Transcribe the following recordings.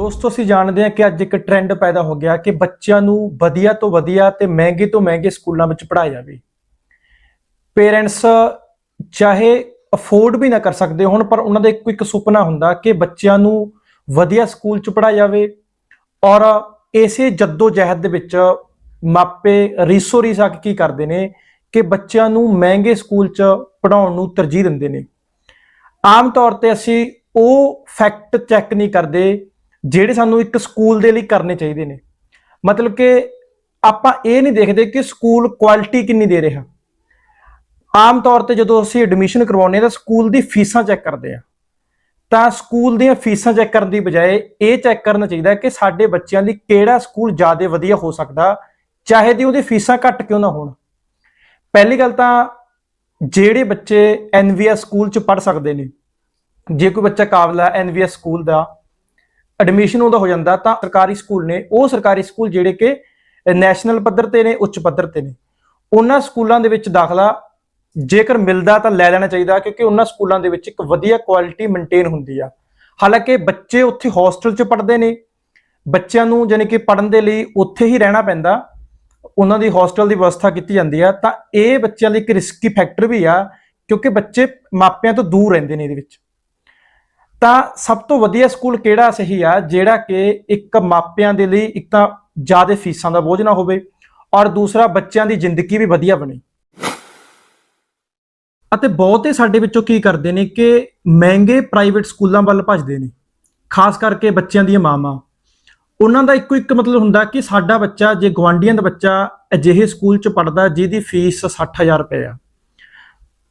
ਦੋਸਤੋ, ਅਸੀਂ ਜਾਣਦੇ ਹਾਂ ਕਿ ਅੱਜ ਇੱਕ ਟ੍ਰੈਂਡ ਪੈਦਾ ਹੋ ਗਿਆ ਕਿ ਬੱਚਿਆਂ ਨੂੰ ਵਧੀਆ ਤੋਂ ਵਧੀਆ ਤੇ ਮਹਿੰਗੇ ਤੋਂ ਮਹਿੰਗੇ ਸਕੂਲਾਂ ਵਿੱਚ ਪੜ੍ਹਾਇਆ ਜਾਵੇ। ਪੇਰੈਂਟਸ ਚਾਹੇ ਅਫੋਰਡ ਵੀ ਨਾ ਕਰ ਸਕਦੇ ਹੋਣ, ਪਰ ਉਹਨਾਂ ਦਾ ਇੱਕੋ ਇੱਕ ਸੁਪਨਾ ਹੁੰਦਾ ਕਿ ਬੱਚਿਆਂ ਨੂੰ ਵਧੀਆ ਸਕੂਲ ਚ ਪੜ੍ਹਾਇਆ ਜਾਵੇ ਔਰ ਇਸੇ ਜੱਦੋ ਜਹਿਦ ਦੇ ਵਿੱਚ ਮਾਪੇ ਰੀਸੋ ਰੀਸ ਆ ਕੇ ਕੀ ਕਰਦੇ ਨੇ ਕਿ ਬੱਚਿਆਂ ਨੂੰ ਮਹਿੰਗੇ ਸਕੂਲ ਚ ਪੜਾਉਣ ਨੂੰ ਤਰਜੀਹ ਦਿੰਦੇ ਨੇ। ਆਮ ਤੌਰ ਤੇ ਅਸੀਂ ਉਹ ਫੈਕਟ ਚੈੱਕ ਨਹੀਂ ਕਰਦੇ ਜਿਹੜੇ ਸਾਨੂੰ ਇੱਕ ਸਕੂਲ ਦੇ ਲਈ ਕਰਨੇ ਚਾਹੀਦੇ ਨੇ। ਮਤਲਬ ਕਿ ਆਪਾਂ ਇਹ ਨਹੀਂ ਦੇਖਦੇ ਕਿ ਸਕੂਲ ਕੁਆਲਿਟੀ ਕਿੰਨੀ ਦੇ ਰਿਹਾ। ਆਮ ਤੌਰ ਤੇ ਜਦੋਂ ਅਸੀਂ ਐਡਮਿਸ਼ਨ ਕਰਵਾਉਂਦੇ ਹਾਂ ਤਾਂ ਸਕੂਲ ਦੀ ਫੀਸਾਂ ਚੈੱਕ ਕਰਦੇ ਆ ਤਾਂ ਸਕੂਲ ਦੀਆਂ ਫੀਸਾਂ ਚੈੱਕ ਕਰਨ ਦੀ ਬਜਾਏ ਇਹ ਚੈੱਕ ਕਰਨਾ ਚਾਹੀਦਾ ਕਿ ਸਾਡੇ ਬੱਚਿਆਂ ਲਈ ਕਿਹੜਾ ਸਕੂਲ ਜ਼ਿਆਦਾ ਵਧੀਆ ਹੋ ਸਕਦਾ, ਚਾਹੇ ਦੀ ਉਹਦੀ ਫੀਸਾਂ ਘੱਟ ਕਿਉਂ ਨਾ ਹੋਣ। ਪਹਿਲੀ ਗੱਲ ਤਾਂ ਜਿਹੜੇ ਬੱਚੇ ਐਨਵੀਐਸ ਸਕੂਲ ਚ ਪੜ ਸਕਦੇ ਨੇ, ਜੇ ਕੋਈ ਬੱਚਾ ਕਾਬਲਾ ਐਨਵੀਐਸ ਸਕੂਲ ਦਾ ਐਡਮਿਸ਼ਨ ਉਹਦਾ ਹੋ ਜਾਂਦਾ, ਤਾਂ ਸਰਕਾਰੀ ਸਕੂਲ ਨੇ, ਉਹ ਸਰਕਾਰੀ ਸਕੂਲ ਜਿਹੜੇ ਕਿ ਨੈਸ਼ਨਲ ਪੱਧਰ ਤੇ ਨੇ, ਉੱਚ ਪੱਧਰ ਤੇ ਨੇ। ਉਹਨਾਂ ਸਕੂਲਾਂ ਦੇ ਵਿੱਚ ਦਾਖਲਾ ਜੇਕਰ ਮਿਲਦਾ ਤਾਂ ਲੈ ਲੈਣਾ ਚਾਹੀਦਾ, ਕਿਉਂਕਿ ਉਹਨਾਂ ਸਕੂਲਾਂ ਦੇ ਵਿੱਚ ਇੱਕ ਵਧੀਆ ਕੁਆਲਿਟੀ ਮੇਨਟੇਨ ਹੁੰਦੀ ਆ। ਹਾਲਾਂਕਿ ਬੱਚੇ ਉੱਥੇ ਹੋਸਟਲ 'ਚ ਪੜ੍ਹਦੇ ਨੇ, ਬੱਚਿਆਂ ਨੂੰ ਯਾਨੀ ਕਿ ਪੜਨ ਦੇ ਲਈ ਉੱਥੇ ਹੀ ਰਹਿਣਾ ਪੈਂਦਾ, ਉਹਨਾਂ ਦੀ ਹੋਸਟਲ ਦੀ ਵਿਵਸਥਾ ਕੀਤੀ ਜਾਂਦੀ ਆ, ਤਾਂ ਇਹ ਬੱਚਿਆਂ ਲਈ ਇੱਕ ਰਿਸਕੀ ਫੈਕਟਰ ਵੀ ਆ, ਕਿਉਂਕਿ ਬੱਚੇ ਮਾਪਿਆਂ ਤੋਂ ਦੂਰ ਰਹਿੰਦੇ ਨੇ ਇਹਦੇ ਵਿੱਚ। ਤਾਂ ਸਭ ਤੋਂ ਵਧੀਆ ਸਕੂਲ ਕਿਹੜਾ ਸਹੀ ਆ? ਜਿਹੜਾ ਕਿ ਇੱਕ ਮਾਪਿਆਂ ਦੇ ਲਈ ਇੱਕ ਤਾਂ ਜ਼ਿਆਦਾ ਫੀਸਾਂ ਦਾ ਬੋਝ ਨਾ ਹੋਵੇ ਔਰ ਦੂਸਰਾ ਬੱਚਿਆਂ ਦੀ ਜ਼ਿੰਦਗੀ ਵੀ ਵਧੀਆ ਬਣੇ। ਅਤੇ ਬਹੁਤੇ ਸਾਡੇ ਵਿੱਚੋਂ ਕੀ ਕਰਦੇ ਨੇ ਕਿ ਮਹਿੰਗੇ ਪ੍ਰਾਈਵੇਟ ਸਕੂਲਾਂ ਵੱਲ ਭੱਜਦੇ ਨੇ, ਖਾਸ ਕਰਕੇ ਬੱਚਿਆਂ ਦੀਆਂ ਮਾਵਾਂ। ਉਹਨਾਂ ਦਾ ਇੱਕੋ ਇੱਕ ਮਤਲਬ ਹੁੰਦਾ ਕਿ ਸਾਡਾ ਬੱਚਾ, ਜੇ ਗਵਾਂਡੀਆਂ ਦਾ ਬੱਚਾ ਅਜਿਹੇ ਸਕੂਲ 'ਚ ਪੜਦਾ ਜਿਹਦੀ ਫੀਸ 60000 ਰੁਪਏ ਆ,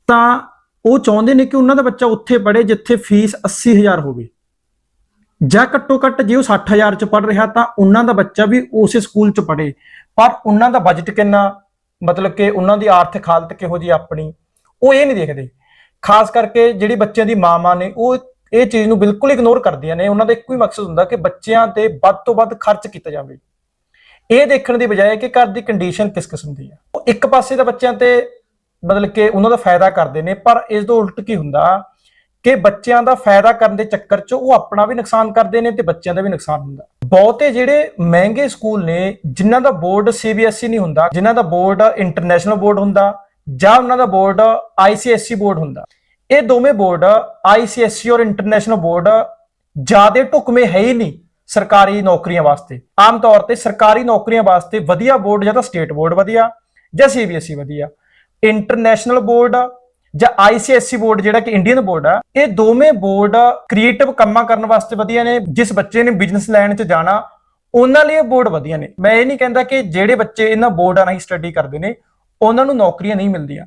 ਤਾਂ ਉਹ ਚਾਹੁੰਦੇ ਨੇ ਕਿ ਉਹਨਾਂ ਦਾ ਬੱਚਾ ਉੱਥੇ ਪੜ੍ਹੇ ਜਿੱਥੇ ਫੀਸ 80000 ਹੋਵੇ। ਜਾਂ ਘੱਟੋ ਘੱਟ ਜੇ ਉਹ 60000 ਚ ਪੜ ਰਿਹਾ ਤਾਂ ਉਹਨਾਂ ਦਾ ਬੱਚਾ ਵੀ ਉਸੇ ਸਕੂਲ ਚ ਪੜੇ ਪਰ ਉਹਨਾਂ ਦਾ ਬਜਟ ਕਿੰਨਾ? ਮਤਲਬ ਕਿ ਉਹਨਾਂ ਦੀ ਆਰਥਿਕ ਹਾਲਤ ਕਿਹੋ ਜੀ ਆਪਣੀ? ਉਹ ਇਹ ਨਹੀਂ ਦੇਖਦੇ। ਖਾਸ ਕਰਕੇ ਜਿਹੜੀ ਬੱਚਿਆਂ ਦੀ ਮਾਵਾਂ ਨੇ, ਉਹ ਇਹ ਚੀਜ਼ ਨੂੰ ਬਿਲਕੁਲ ਇਗਨੋਰ ਕਰਦੀਆਂ ਨੇ। ਉਹਨਾਂ ਦਾ ਇੱਕੋ ਹੀ ਮਕਸਦ ਹੁੰਦਾ ਕਿ ਬੱਚਿਆਂ ਤੇ ਵੱਧ ਤੋਂ ਵੱਧ ਖਰਚ ਕੀਤਾ ਜਾਵੇ। ਇਹ ਦੇਖਣ ਦੀ ਬਜਾਏ ਕਿ ਘਰ ਦੀ ਕੰਡੀਸ਼ਨ ਕਿਸ ਕਿਸਮ ਦੀ ਹੈ ਉਹ ਇੱਕ ਪਾਸੇ ਤਾਂ ਬੱਚਿਆਂ ਤੇ ਮਤਲਬ ਕਿ ਉਹਨਾਂ ਦਾ ਫਾਇਦਾ ਕਰਦੇ ਨੇ, ਪਰ ਇਸ ਤੋਂ ਉਲਟ ਕੀ ਹੁੰਦਾ ਕਿ ਬੱਚਿਆਂ ਦਾ ਫਾਇਦਾ ਕਰਨ ਦੇ ਚੱਕਰ 'ਚ ਉਹ ਆਪਣਾ ਵੀ ਨੁਕਸਾਨ ਕਰਦੇ ਨੇ ਤੇ ਬੱਚਿਆਂ ਦਾ ਵੀ ਨੁਕਸਾਨ ਹੁੰਦਾ। ਬਹੁਤੇ ਜਿਹੜੇ ਮਹਿੰਗੇ ਸਕੂਲ ਨੇ, ਜਿਨ੍ਹਾਂ ਦਾ ਬੋਰਡ ਸੀਬੀਐਸਈ ਨਹੀਂ ਹੁੰਦਾ, ਜਿਨ੍ਹਾਂ ਦਾ ਬੋਰਡ ਇੰਟਰਨੈਸ਼ਨਲ ਬੋਰਡ ਹੁੰਦਾ ਜਾਂ ਉਹਨਾਂ ਦਾ ਬੋਰਡ ਆਈਸੀਐਸਈ ਬੋਰਡ ਹੁੰਦਾ, ਇਹ ਦੋਵੇਂ ਬੋਰਡ ਆਈਸੀਐਸਈ ਔਰ ਇੰਟਰਨੈਸ਼ਨਲ ਬੋਰਡ ਜ਼ਿਆਦਾ ਢੁਕਵੇਂ ਹੈ ਹੀ ਨਹੀਂ ਸਰਕਾਰੀ ਨੌਕਰੀਆਂ ਵਾਸਤੇ। ਆਮ ਤੌਰ ਤੇ ਸਰਕਾਰੀ ਨੌਕਰੀਆਂ ਵਾਸਤੇ ਵਧੀਆ ਬੋਰਡ ਜਾਂ ਤਾਂ ਸਟੇਟ ਬੋਰਡ ਵਧੀਆ ਜਾਂ ਸੀਬੀਐਸਈ ਵਧੀਆ। ਇੰਟਰਨੈਸ਼ਨਲ ਬੋਰਡ ਜਾਂ ਆਈਸੀਐਸਸੀ ਬੋਰਡ, ਜਿਹੜਾ ਕਿ ਇੰਡੀਅਨ ਬੋਰਡ ਆ, ਇਹ ਦੋਵੇਂ ਬੋਰਡ ਕ੍ਰੀਏਟਿਵ ਕੰਮਾਂ ਕਰਨ ਵਾਸਤੇ ਵਧੀਆ ਨੇ। ਜਿਸ ਬੱਚੇ ਨੇ ਬਿਜ਼ਨਸ ਲਾਈਨ 'ਚ ਜਾਣਾ, ਉਹਨਾਂ ਲਈ ਇਹ ਬੋਰਡ ਵਧੀਆ ਨੇ। ਮੈਂ ਇਹ ਨਹੀਂ ਕਹਿੰਦਾ ਕਿ ਜਿਹੜੇ ਬੱਚੇ ਇਹਨਾਂ ਬੋਰਡਾਂ ਰਾਹੀਂ ਸਟੱਡੀ ਕਰਦੇ ਨੇ, ਉਹਨਾਂ ਨੂੰ ਨੌਕਰੀਆਂ ਨਹੀਂ ਮਿਲਦੀਆਂ।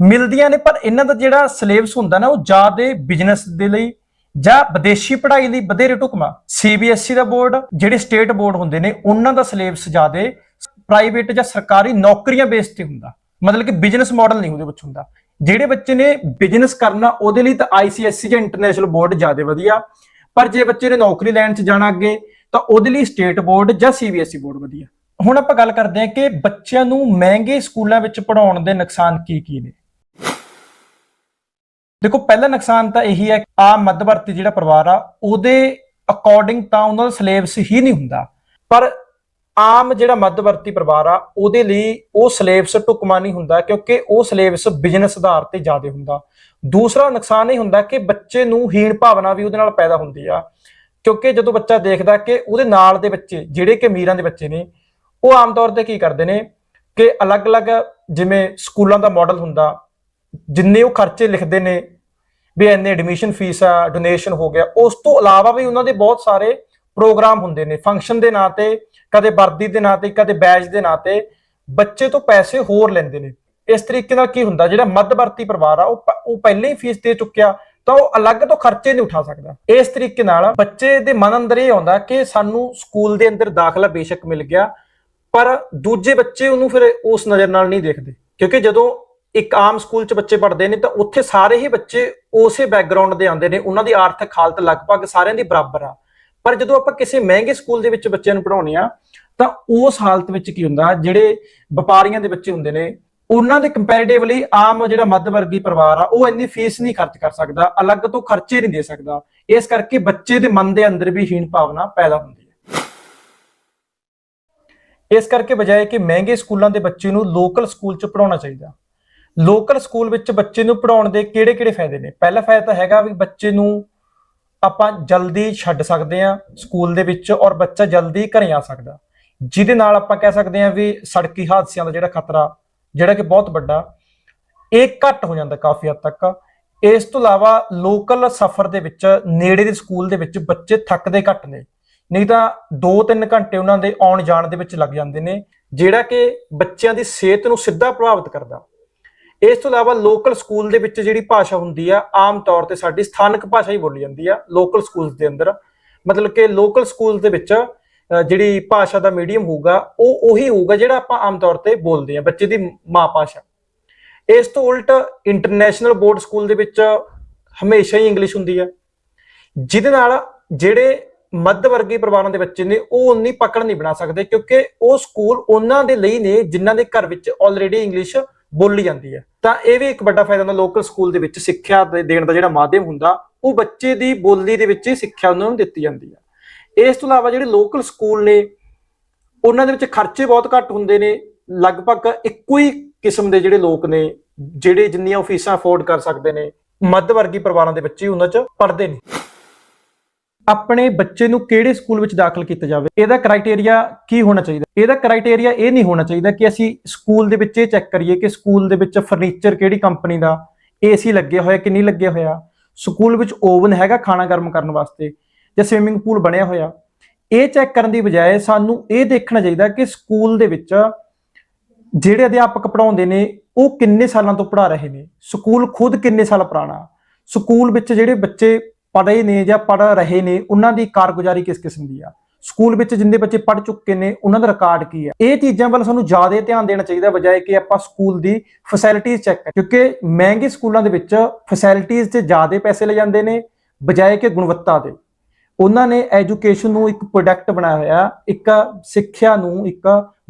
ਮਿਲਦੀਆਂ ਨੇ, ਪਰ ਇਹਨਾਂ ਦਾ ਜਿਹੜਾ ਸਿਲੇਬਸ ਹੁੰਦਾ ਨਾ, ਉਹ ਜ਼ਿਆਦਾ ਬਿਜ਼ਨਸ ਦੇ ਲਈ ਜਾਂ ਵਿਦੇਸ਼ੀ ਪੜ੍ਹਾਈ ਲਈ ਵਧੇਰੇ ਢੁਕਮਾ ਸੀਬੀਐਸਈ ਦਾ ਬੋਰਡ, ਜਿਹੜੇ ਸਟੇਟ ਬੋਰਡ ਹੁੰਦੇ ਨੇ, ਉਹਨਾਂ ਦਾ ਸਿਲੇਬਸ ਜ਼ਿਆਦਾ ਪ੍ਰਾਈਵੇਟ ਜਾਂ ਸਰਕਾਰੀ ਨੌਕਰੀਆਂ ਬੇਸ ਤੇ ਹੁੰਦਾ। ਮਤਲਬ ਕਿ ਬਿਜ਼ਨਸ ਮਾਡਲ ਨਹੀਂ ਉਹਦੇ ਵਿੱਚ ਹੁੰਦਾ। ਜਿਹੜੇ ਬੱਚੇ ਨੇ ਬਿਜ਼ਨਸ ਕਰਨਾ ਉਹਦੇ ਲਈ ਤਾਂ ਆਈਸੀਐਸਸੀ ਜਾਂ ਇੰਟਰਨੈਸ਼ਨਲ ਬੋਰਡ ਜ਼ਿਆਦਾ ਵਧੀਆ। ਪਰ ਜੇ ਬੱਚੇ ਨੇ ਨੌਕਰੀ ਲੈਣ 'ਚ ਜਾਣਾ ਅੱਗੇ, ਤਾਂ ਉਹਦੇ ਲਈ ਸਟੇਟ ਬੋਰਡ ਜਾਂ ਸੀਬੀਐਸਈ ਬੋਰਡ ਵਧੀਆ। ਹੁਣ ਆਪਾਂ ਗੱਲ ਕਰਦੇ ਹਾਂ ਕਿ ਬੱਚਿਆਂ ਨੂੰ ਮਹਿੰਗੇ ਸਕੂਲਾਂ ਵਿੱਚ ਪੜਾਉਣ ਦੇ ਨੁਕਸਾਨ ਕੀ ਕੀ ਨੇ। ਦੇਖੋ, ਪਹਿਲਾ ਨੁਕਸਾਨ ਤਾਂ ਇਹੀ ਹੈ ਆ ਮੱਧਵਰਤੀ ਜਿਹੜਾ ਪਰਿਵਾਰ ਆ, ਉਹਦੇ ਅਕੋਰਡਿੰਗ ਤਾਂ ਉਹਨਾਂ ਦਾ ਸਿਲੇਬਸ ਹੀ ਨਹੀਂ ਹੁੰਦਾ। ਪਰ ਆਮ ਜਿਹੜਾ ਮੱਧਵਰਤੀ ਪਰਿਵਾਰ ਆ, ਉਹਦੇ ਲਈ ਉਹ ਸਿਲੇਬਸ ਢੁਕਮਾ ਨਹੀਂ ਹੁੰਦਾ, ਕਿਉਂਕਿ ਉਹ ਸਿਲੇਬਸ ਬਿਜ਼ਨਸ ਆਧਾਰ ਤੇ ਜ਼ਿਆਦਾ ਹੁੰਦਾ। ਦੂਸਰਾ ਨੁਕਸਾਨ ਇਹ ਹੁੰਦਾ ਕਿ ਬੱਚੇ ਨੂੰ ਹੀਣ ਭਾਵਨਾ ਵੀ ਉਹਦੇ ਨਾਲ ਪੈਦਾ ਹੁੰਦੀ ਆ, ਕਿਉਂਕਿ ਜਦੋਂ ਬੱਚਾ ਦੇਖਦਾ ਕਿ ਉਹਦੇ ਨਾਲ ਦੇ ਬੱਚੇ, ਜਿਹੜੇ ਕਿ ਅਮੀਰਾਂ ਦੇ ਬੱਚੇ ਨੇ, ਉਹ ਆਮ ਤੌਰ ਤੇ ਕੀ ਕਰਦੇ ਨੇ ਕਿ ਅਲੱਗ-ਅਲੱਗ ਜਿਵੇਂ ਸਕੂਲਾਂ ਦਾ ਮਾਡਲ ਹੁੰਦਾ, ਜਿੰਨੇ ਉਹ ਖਰਚੇ ਲਿਖਦੇ ਨੇ, ਵੀ ਇੰਨੇ ਐਡਮਿਸ਼ਨ ਫੀਸ ਆ ਡੋਨੇਸ਼ਨ ਹੋ ਗਿਆ, ਉਸ ਤੋਂ ਇਲਾਵਾ ਵੀ ਉਹਨਾਂ ਦੇ ਬਹੁਤ ਸਾਰੇ ਪ੍ਰੋਗਰਾਮ ਹੁੰਦੇ ਨੇ ਫੰਕਸ਼ਨ ਦੇ ਨਾਂ ਤੇ, ਕਦੇ ਵਰਦੀ ਦੇ ਨਾਂ ਤੇ, ਕਦੇ ਬੈਚ ਦੇ ਨਾਂ ਤੇ, ਬੱਚੇ ਤੋਂ ਪੈਸੇ ਹੋਰ ਲੈਂਦੇ ਨੇ। ਇਸ ਤਰੀਕੇ ਨਾਲ ਕੀ ਹੁੰਦਾ, ਜਿਹੜਾ ਮੱਧਵਰਤੀ ਪਰਿਵਾਰ ਆ, ਉਹ ਉਹ ਪਹਿਲਾਂ ਹੀ ਫੀਸ ਦੇ ਚੁੱਕਿਆ, ਤਾਂ ਉਹ ਅਲੱਗ ਤੋਂ ਖਰਚੇ ਨਹੀਂ ਉਠਾ ਸਕਦਾ। ਇਸ ਤਰੀਕੇ ਨਾਲ ਬੱਚੇ ਦੇ ਮਨ ਅੰਦਰ ਇਹ ਆਉਂਦਾ ਕਿ ਸਾਨੂੰ ਸਕੂਲ ਦੇ ਅੰਦਰ ਦਾਖਲਾ ਬੇਸ਼ੱਕ ਮਿਲ ਗਿਆ, ਪਰ ਦੂਜੇ ਬੱਚੇ ਉਹਨੂੰ ਫਿਰ ਉਸ ਨਜ਼ਰ ਨਾਲ ਨਹੀਂ ਦੇਖਦੇ। ਕਿਉਂਕਿ ਜਦੋਂ ਇੱਕ ਆਮ ਸਕੂਲ 'ਚ ਬੱਚੇ ਪੜ੍ਹਦੇ ਨੇ, ਤਾਂ ਉੱਥੇ ਸਾਰੇ ਹੀ ਬੱਚੇ ਉਸੇ ਬੈਕਗ੍ਰਾਉਂਡ ਦੇ ਆਉਂਦੇ ਨੇ, ਉਹਨਾਂ ਦੀ ਆਰਥਿਕ ਹਾਲਤ ਲਗਭਗ ਸਾਰਿਆਂ ਦੀ ਬਰਾਬਰ ਆ। ਪਰ ਜਦੋਂ ਆਪਾਂ ਕਿਸੇ ਮਹਿੰਗੇ ਸਕੂਲ ਦੇ ਵਿੱਚ ਬੱਚਿਆਂ ਨੂੰ ਪੜਾਉਣੇ ਆ ਤਾਂ ਉਸ ਹਾਲਤ ਵਿੱਚ ਕੀ ਹੁੰਦਾ, ਜਿਹੜੇ ਵਪਾਰੀਆਂ ਦੇ ਬੱਚੇ ਹੁੰਦੇ ਨੇ, ਉਹਨਾਂ ਦੇ ਕੰਪੈਰੀਟਿਵਲੀ ਆਮ ਜਿਹੜਾ ਮੱਧ ਵਰਗੀ ਪਰਿਵਾਰ ਆ, ਉਹ ਇੰਨੀ ਫੀਸ ਨਹੀਂ ਖਰਚ ਕਰ ਸਕਦਾ, ਅਲੱਗ ਤੋਂ ਖਰਚੇ ਨਹੀਂ ਦੇ ਸਕਦਾ। ਇਸ ਕਰਕੇ ਬੱਚੇ ਦੇ ਮਨ ਦੇ ਅੰਦਰ ਵੀ ਹੀਣ ਭਾਵਨਾ ਪੈਦਾ ਹੁੰਦੀ ਹੈ। ਇਸ ਕਰਕੇ ਬਜਾਏ ਕਿ ਮਹਿੰਗੇ ਸਕੂਲਾਂ ਦੇ ਬੱਚੇ ਨੂੰ ਲੋਕਲ ਸਕੂਲ 'ਚ ਪੜਾਉਣਾ ਚਾਹੀਦਾ। ਲੋਕਲ ਸਕੂਲ ਵਿੱਚ ਬੱਚੇ ਨੂੰ ਪੜਾਉਣ ਦੇ ਕਿਹੜੇ-ਕਿਹੜੇ ਫਾਇਦੇ ਨੇ? ਪਹਿਲਾ ਫਾਇਦਾ ਤਾਂ ਹੈਗਾ ਵੀ ਬੱਚੇ ਨੂੰ ਆਪਾਂ ਜਲਦੀ ਛੱਡ ਸਕਦੇ ਹਾਂ ਸਕੂਲ ਦੇ ਵਿੱਚ ਔਰ ਬੱਚਾ ਜਲਦੀ ਘਰੇ ਆ ਸਕਦਾ। ਜਿਹਦੇ ਨਾਲ ਆਪਾਂ ਕਹਿ ਸਕਦੇ ਹਾਂ ਵੀ ਸੜਕੀ ਹਾਦਸਿਆਂ ਦਾ ਜਿਹੜਾ ਖਤਰਾ, ਜਿਹੜਾ ਕਿ ਬਹੁਤ ਵੱਡਾ, ਇਹ ਘੱਟ ਹੋ ਜਾਂਦਾ ਕਾਫੀ ਹੱਦ ਤੱਕ। ਇਸ ਤੋਂ ਇਲਾਵਾ ਲੋਕਲ ਸਫ਼ਰ ਦੇ ਵਿੱਚ ਨੇੜੇ ਦੇ ਸਕੂਲ ਦੇ ਵਿੱਚ ਬੱਚੇ ਥੱਕਦੇ ਘੱਟ ਨੇ। ਨਹੀਂ ਤਾਂ 2-3 ਘੰਟੇ ਉਹਨਾਂ ਦੇ ਆਉਣ ਜਾਣ ਦੇ ਵਿੱਚ ਲੱਗ ਜਾਂਦੇ ਨੇ, ਜਿਹੜਾ ਕਿ ਬੱਚਿਆਂ ਦੀ ਸਿਹਤ ਨੂੰ ਸਿੱਧਾ ਪ੍ਰਭਾਵਿਤ ਕਰਦਾ। ਇਸ ਤੋਂ ਇਲਾਵਾ ਲੋਕਲ ਸਕੂਲ ਦੇ ਵਿੱਚ ਜਿਹੜੀ ਭਾਸ਼ਾ ਹੁੰਦੀ ਆ, ਆਮ ਤੌਰ ਤੇ ਸਾਡੀ ਸਥਾਨਕ ਭਾਸ਼ਾ ਹੀ ਬੋਲੀ ਜਾਂਦੀ ਆ ਲੋਕਲ ਸਕੂਲਸ ਦੇ ਅੰਦਰ। ਮਤਲਬ ਕਿ ਲੋਕਲ ਸਕੂਲ ਦੇ ਵਿੱਚ ਜਿਹੜੀ ਭਾਸ਼ਾ ਦਾ ਮੀਡੀਅਮ ਹੋਊਗਾ, ਉਹ ਉਹੀ ਹੋਊਗਾ ਜਿਹੜਾ ਆਪਾਂ ਆਮ ਤੌਰ ਤੇ ਬੋਲਦੇ ਆ, ਬੱਚੇ ਦੀ ਮਾਂ ਭਾਸ਼ਾ। ਇਸ ਤੋਂ ਉਲਟ ਇੰਟਰਨੈਸ਼ਨਲ ਬੋਰਡ ਸਕੂਲ ਦੇ ਵਿੱਚ ਹਮੇਸ਼ਾ ਹੀ ਇੰਗਲਿਸ਼ ਹੁੰਦੀ ਆ। ਜਿਹਦੇ ਨਾਲ ਜਿਹੜੇ ਮੱਧ ਵਰਗੀ ਪਰਿਵਾਰਾਂ ਦੇ ਬੱਚੇ ਨੇ, ਉਹ ਉਨੀ ਪਕੜ ਨਹੀਂ ਬਣਾ ਸਕਦੇ, ਕਿਉਂਕਿ ਉਹ ਸਕੂਲ ਉਹਨਾਂ ਦੇ ਲਈ ਨੇ, ਜਿਨ੍ਹਾਂ ਦੇ ਘਰ ਵਿੱਚ ਆਲਰੇਡੀ ਇੰਗਲਿਸ਼ ਬੋਲੀ ਜਾਂਦੀ ਹੈ। ਤਾਂ ਇਹ ਵੀ ਇੱਕ ਵੱਡਾ ਫਾਇਦਾ ਹੁੰਦਾ ਲੋਕਲ ਸਕੂਲ ਦੇ ਵਿੱਚ ਸਿੱਖਿਆ ਦੇ- ਦੇਣ ਦਾ ਜਿਹੜਾ ਮਾਧਿਅਮ ਹੁੰਦਾ, ਉਹ ਬੱਚੇ ਦੀ ਬੋਲੀ ਦੇ ਵਿੱਚ ਹੀ ਸਿੱਖਿਆ ਉਹਨਾਂ ਨੂੰ ਦਿੱਤੀ ਜਾਂਦੀ ਹੈ। ਇਸ ਤੋਂ ਇਲਾਵਾ ਜਿਹੜੇ ਲੋਕਲ ਸਕੂਲ ਨੇ, ਉਹਨਾਂ ਦੇ ਵਿੱਚ ਖਰਚੇ ਬਹੁਤ ਘੱਟ ਹੁੰਦੇ ਨੇ। ਲਗਭਗ ਇੱਕੋ ਹੀ ਕਿਸਮ ਦੇ ਜਿਹੜੇ ਲੋਕ ਨੇ, ਜਿਹੜੇ ਜਿੰਨੀਆਂ ਉਹ ਫੀਸਾਂ ਅਫੋਰਡ ਕਰ ਸਕਦੇ ਨੇ, ਮੱਧ ਵਰਗੀ ਪਰਿਵਾਰਾਂ ਦੇ ਬੱਚੇ ਉਹਨਾਂ 'ਚ ਪੜ੍ਹਦੇ ਨੇ। ਆਪਣੇ ਬੱਚੇ ਨੂੰ ਕਿਹੜੇ ਸਕੂਲ ਵਿੱਚ ਦਾਖਲ ਕੀਤਾ ਜਾਵੇ? ਇਹਦਾ ਕ੍ਰਾਈਟੇਰੀਆ ਕੀ ਹੋਣਾ ਚਾਹੀਦਾ? ਇਹਦਾ ਕ੍ਰਾਈਟੇਰੀਆ ਇਹ ਨਹੀਂ ਹੋਣਾ ਚਾਹੀਦਾ ਕਿ ਅਸੀਂ ਸਕੂਲ ਦੇ ਵਿੱਚ ਇਹ ਚੈੱਕ ਕਰੀਏ ਕਿ ਸਕੂਲ ਦੇ ਵਿੱਚ ਫਰਨੀਚਰ ਕਿਹੜੀ ਕੰਪਨੀ ਦਾ ਏਸੀ ਲੱਗਿਆ ਹੋਇਆ ਕਿ ਨਹੀਂ ਲੱਗਿਆ ਹੋਇਆ, ਸਕੂਲ ਵਿੱਚ ਓਵਨ ਹੈਗਾ ਖਾਣਾ ਗਰਮ ਕਰਨ ਵਾਸਤੇ ਜਾਂ ਸਵਿਮਿੰਗ ਪੂਲ ਬਣਿਆ ਹੋਇਆ। ਇਹ ਚੈੱਕ ਕਰਨ ਦੀ ਬਜਾਏ ਸਾਨੂੰ ਇਹ ਦੇਖਣਾ ਚਾਹੀਦਾ ਕਿ ਸਕੂਲ ਦੇ ਵਿੱਚ ਜਿਹੜੇ ਅਧਿਆਪਕ ਪੜਾਉਂਦੇ ਨੇ, ਉਹ ਕਿੰਨੇ ਸਾਲਾਂ ਤੋਂ ਪੜਾ ਰਹੇ ਨੇ? ਸਕੂਲ ਖੁਦ ਕਿੰਨੇ ਸਾਲ ਪੁਰਾਣਾ? ਸਕੂਲ ਵਿੱਚ ਜਿਹੜੇ ਬੱਚੇ ਪੜ੍ਹੇ ਨੇ ਜਾਂ ਪੜ ਰਹੇ ਨੇ, ਉਹਨਾਂ ਦੀ ਕਾਰਗੁਜ਼ਾਰੀ ਕਿਸ ਕਿਸਮ ਦੀ ਆ? ਸਕੂਲ ਵਿੱਚ ਜਿੰਨੇ ਬੱਚੇ ਪੜ ਚੁੱਕੇ ਨੇ, ਉਹਨਾਂ ਦਾ ਰਿਕਾਰਡ ਕੀ ਹੈ ਇਹ ਚੀਜ਼ਾਂ ਵੱਲ ਸਾਨੂੰ ਜ਼ਿਆਦਾ ਧਿਆਨ ਦੇਣਾ ਚਾਹੀਦਾ, ਬਜਾਏ ਕਿ ਆਪਾਂ ਸਕੂਲ ਦੀ ਫੈਸਿਲਿਟੀਜ਼ ਚੈੱਕ ਕਿਉਂਕਿ ਮਹਿੰਗੇ ਸਕੂਲਾਂ ਦੇ ਵਿੱਚ ਫੈਸਿਲਿਟੀਜ਼ ਤੇ ਜ਼ਿਆਦਾ ਪੈਸੇ ਲੈ ਜਾਂਦੇ ਨੇ, ਬਜਾਏ ਕਿ ਗੁਣਵੱਤਾ ਦੇ। ਉਹਨਾਂ ਨੇ ਐਜੂਕੇਸ਼ਨ ਨੂੰ ਇੱਕ ਪ੍ਰੋਡਕਟ ਬਣਾਇਆ ਹੋਇਆ, ਇੱਕ ਸਿੱਖਿਆ ਨੂੰ ਇੱਕ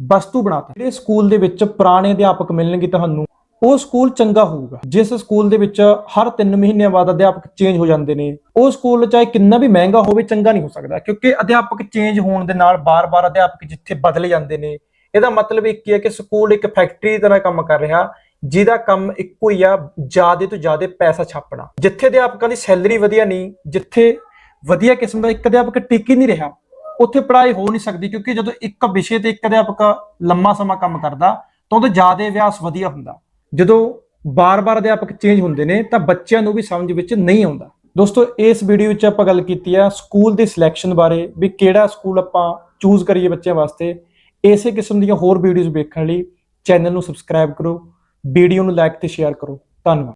ਵਸਤੂ ਬਣਾਤਾ। ਜਿਹੜੇ ਸਕੂਲ ਦੇ ਵਿੱਚ ਪੁਰਾਣੇ ਅਧਿਆਪਕ ਮਿਲਣਗੇ ਤੁਹਾਨੂੰ ਉਹ ਸਕੂਲ ਚੰਗਾ ਹੋਊਗਾ। ਜਿਸ ਸਕੂਲ ਦੇ ਵਿੱਚ ਹਰ 3 ਮਹੀਨਿਆਂ ਬਾਅਦ ਅਧਿਆਪਕ ਚੇਂਜ ਹੋ ਜਾਂਦੇ ਨੇ, ਉਹ ਸਕੂਲ ਚਾਹੇ ਕਿੰਨਾ ਵੀ ਮਹਿੰਗਾ ਹੋਵੇ, ਚੰਗਾ ਨਹੀਂ ਹੋ ਸਕਦਾ। ਕਿਉਂਕਿ ਅਧਿਆਪਕ ਚੇਂਜ ਹੋਣ ਦੇ ਨਾਲ ਬਾਰ-ਬਾਰ ਅਧਿਆਪਕ ਜਿੱਥੇ ਬਦਲੇ ਜਾਂਦੇ ਨੇ, ਇਹਦਾ ਮਤਲਬ ਇੱਕ ਹੀ ਹੈ ਕਿ ਸਕੂਲ ਇੱਕ ਫੈਕਟਰੀ ਤਰ੍ਹਾਂ ਕੰਮ ਕਰ ਰਿਹਾ, ਜਿਹਦਾ ਕੰਮ ਇੱਕੋ ਹੀ ਆ, ਜ਼ਿਆਦਾ ਤੋਂ ਜ਼ਿਆਦਾ ਪੈਸਾ ਛਾਪਣਾ। ਜਿੱਥੇ ਅਧਿਆਪਕਾਂ ਦੀ ਸੈਲਰੀ ਵਧੀਆ ਨਹੀਂ, ਜਿੱਥੇ ਵਧੀਆ ਕਿਸਮ ਦਾ ਇੱਕ ਅਧਿਆਪਕ ਟਿਕ ਹੀ ਨਹੀਂ ਰਿਹਾ, ਉੱਥੇ ਪੜ੍ਹਾਈ ਹੋ ਨਹੀਂ ਸਕਦੀ। ਕਿਉਂਕਿ ਜਦੋਂ ਇੱਕ ਵਿਸ਼ੇ ਤੇ ਇੱਕ ਅਧਿਆਪਕ ਲੰਮਾ ਸਮਾਂ ਕੰਮ ਕਰਦਾ, ਤਾਂ ਉਹਦਾ ਜ਼ਿਆਦਾ ਅਭਿਆਸ ਵਧੀਆ ਹੁੰਦਾ। ਜਦੋਂ ਬਾਰ-ਬਾਰ ਅਧਿਆਪਕ ਚੇਂਜ ਹੁੰਦੇ ਨੇ, ਤਾਂ ਬੱਚਿਆਂ ਨੂੰ ਵੀ ਸਮਝ ਵਿੱਚ ਨਹੀਂ ਆਉਂਦਾ। ਦੋਸਤੋ, ਇਸ ਵੀਡੀਓ ਵਿੱਚ ਆਪਾਂ ਗੱਲ ਕੀਤੀ ਆ ਸਕੂਲ ਦੀ ਸਿਲੈਕਸ਼ਨ ਬਾਰੇ, ਵੀ ਕਿਹੜਾ ਸਕੂਲ ਆਪਾਂ ਚੂਜ਼ ਕਰੀਏ ਬੱਚਿਆਂ ਵਾਸਤੇ। ਇਸੇ ਕਿਸਮ ਦੀਆਂ ਹੋਰ ਵੀਡੀਓਜ਼ ਵੇਖਣ ਲਈ ਚੈਨਲ ਨੂੰ ਸਬਸਕ੍ਰਾਈਬ ਕਰੋ ਵੀਡੀਓ ਨੂੰ ਲਾਈਕ ਤੇ ਸ਼ੇਅਰ ਕਰੋ। ਧੰਨਵਾਦ।